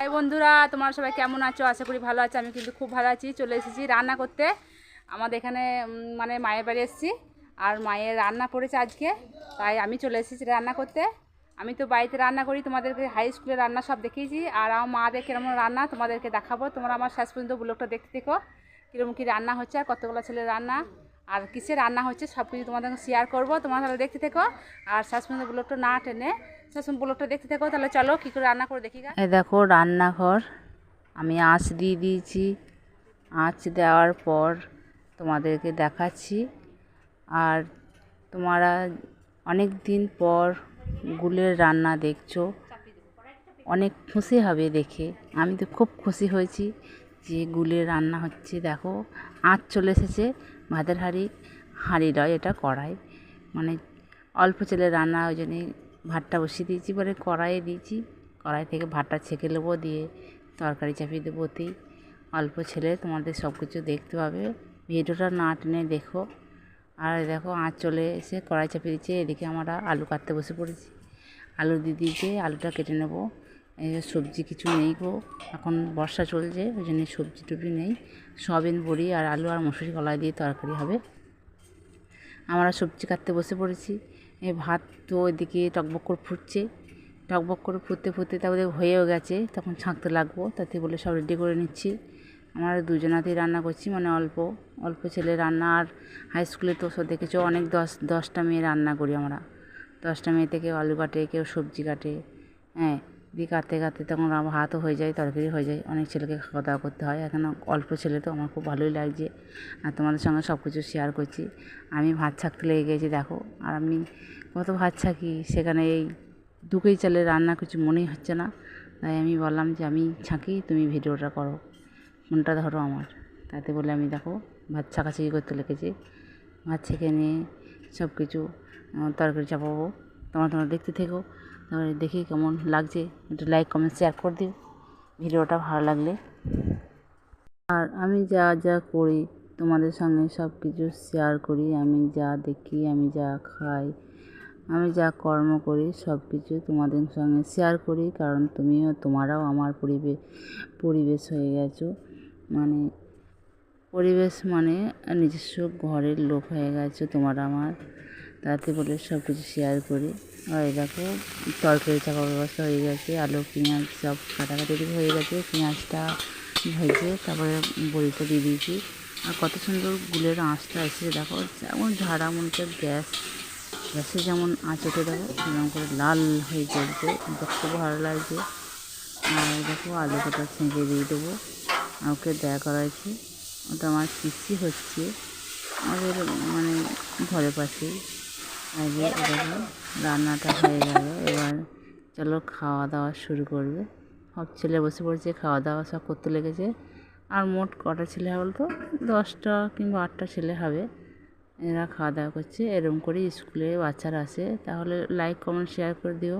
High বন্ধুরা, তোমার সবাই কেমন আছো? আশা করি ভালো আছো, আমি কিন্তু খুব ভালো আছি। চলে এসেছি রান্না করতে। আমাদের এখানে মানে মায়ের বাড়ি এসেছি, আর মায়ের রান্না পড়েছে আজকে, তাই আমি চলে এসেছি রান্না করতে। আমি তো বাড়িতে রান্না করি, তোমাদেরকে হাই স্কুলে রান্না সব দেখিয়েছি, আর আমার মাদের কেরম রান্না তোমাদেরকে দেখাবো। তোমরা আমার শেষ পর্যন্ত ব্লগটা দেখতে থেকো, কীরকম কী রান্না হচ্ছে আর কতগুলো ছেলে রান্না। আর কিসে রান্না হচ্ছে সব কিছু তোমাদের শেয়ার করব। তোমরা তাহলে দেখতে থেকো। আর পর্যন্ত ব্লগটা না টেনে পর্যন্ত ব্লগটা দেখতে থেকো, তাহলে চলো কী করে রান্না করে দেখি এ দেখো রান্নাঘর, আমি আঁচ দিয়ে দিয়েছি। আঁচ দেওয়ার পর তোমাদেরকে দেখাচ্ছি। আর তোমরা অনেক দিন পর গুলের রান্না দেখছ। অনেক খুশি হবে দেখে। আমি তো খুব খুশি হয়েছি যে গুলের রান্না হচ্ছে। দেখো, আঁচ চলে এসেছে। ভাতের হাঁড়ি হাঁড়ি নয় এটা কড়াই। মানে অল্প ছেলে রান্না, ওই জন্যে ভাতটা বসিয়ে দিয়েছি পরে কড়াইয়ে দিয়েছি। কড়াই থেকে ভাতটা ছেঁকে নেব দিয়ে তরকারি চাপিয়ে দেবো ওতেই অল্প ছেলে তোমাদের সব কিছু দেখতে পাবে। ভিডিওটা না টেনে দেখো। আর দেখো আঁচ চলে এসে কড়াই চাপিয়ে দিচ্ছে। এদিকে আমরা আলু কাটতে বসে পড়েছি। আলু দিয়ে দিয়েছে আলুটা কেটে নেব। এই যে সবজি কিছু নেই গো। এখন বর্ষা চলছে, ওই জন্য সবজি টবজি নেই। সয়াবিন, বড়ি আর আলু আর মসুরি কলাই দিয়ে তরকারি হবে। আমরা সবজি কাটতে বসে পড়েছি। এই ভাত তো ওইদিকে টকবক করে ফুটছে। টকবক করে ফুটতে ফুটতে তারপরে হয়েও গেছে, তখন ছাঁকতে লাগবো, তাতে বলে সব রেডি করে নিচ্ছি। আমরা দুজনাতেই রান্না করছি মানে অল্প অল্প ছেলে রান্না আর হাই স্কুলে তো সব দেখেছ, অনেক দশ, দশটা মেয়ে রান্না করি আমরা। দশটা মেয়ে থেকে আলু কাটে, কেউ সবজি কাটে হ্যাঁ। দিয়ে কাঁদতে কাঁদতে তখন আমার ভাতও হয়ে যায়, তরকারি হয়ে যায়। অনেক ছেলেকে খাওয়া দাওয়া করতে হয়। এখন অল্প ছেলে তো আমার খুব ভালোই লাগছে। আর তোমাদের সঙ্গে সব কিছু শেয়ার করছি। আমি ভাত ছাকতে লেগে গেছি, দেখো। আর আমি কত ভাত ছাকি? সেখানে এই দুকেই চালে রান্না কিছু মনেই হচ্ছে না। তাই আমি বললাম যে, আমি ছাঁকি, তুমি ভিডিওটা করো। ফোনটা ধরো আমার। তাতে বলে আমি, দেখো, ভাত ছাকাছাকি করতে লেগেছি। ভাত ছেঁকে নিয়ে সব কিছু তরকারি চাপাবো। তোমরা তোমরা দেখতে থেকো। তারপরে দেখি কেমন লাগছে, একটু লাইক কমেন্ট শেয়ার করে দিও। ভিডিওটা ভালো লাগলে। আর আমি যা যা করি, তোমাদের সঙ্গে সব কিছু শেয়ার করি। আমি যা দেখি, আমি যা খাই, আমি যা কর্ম করি, সব কিছু তোমাদের সঙ্গে শেয়ার করি। কারণ তুমিও, তোমারাও আমার পরিবেশ পরিবেশ হয়ে গেছো। মানে পরিবেশ মানে নিজস্ব ঘরের লোক হয়ে গেছো তোমরা আমার। তাতে বলে সব কিছু শেয়ার করি। আর দেখো, তরকারি, চাকার ব্যবস্থা হয়ে গেছে, আলু, পেঁয়াজ সব কাটাকাটি হয়ে গেছে। পেঁয়াজটা ভেজে তারপরে বড়িটা দিয়ে দিয়েছি। আর কত সুন্দর গুলের আঁচটা এসেছে, দেখো। যেমন ঝাড়া, মনে হচ্ছে গ্যাস। গ্যাসে যেমন আঁচ দেখো, সেরকম করে লাল হয়ে জ্বলছে। দেখতে ভালো লাগছে। আর দেখো, আলু কটা ছেঁকে দিয়ে দেবো। ওকে দেয়া করা হয়েছে ওটা আমার পিসি হচ্ছে। আমাদের মানে ঘরের পাশেই। আগে দেখো রান্নাটা হয়ে গেল। এবার চলো খাওয়া দাওয়া শুরু করবে। সব ছেলে বসে পড়ছে খাওয়া দাওয়া সব করতে লেগেছে। আর মোট কটা ছেলে হবে তো দশটা কিংবা আটটা ছেলে হবে। এরা খাওয়া দাওয়া করছে। এরকম করে স্কুলে বাচ্চারা আসে। তাহলে লাইক কমেন্ট শেয়ার করে দিও।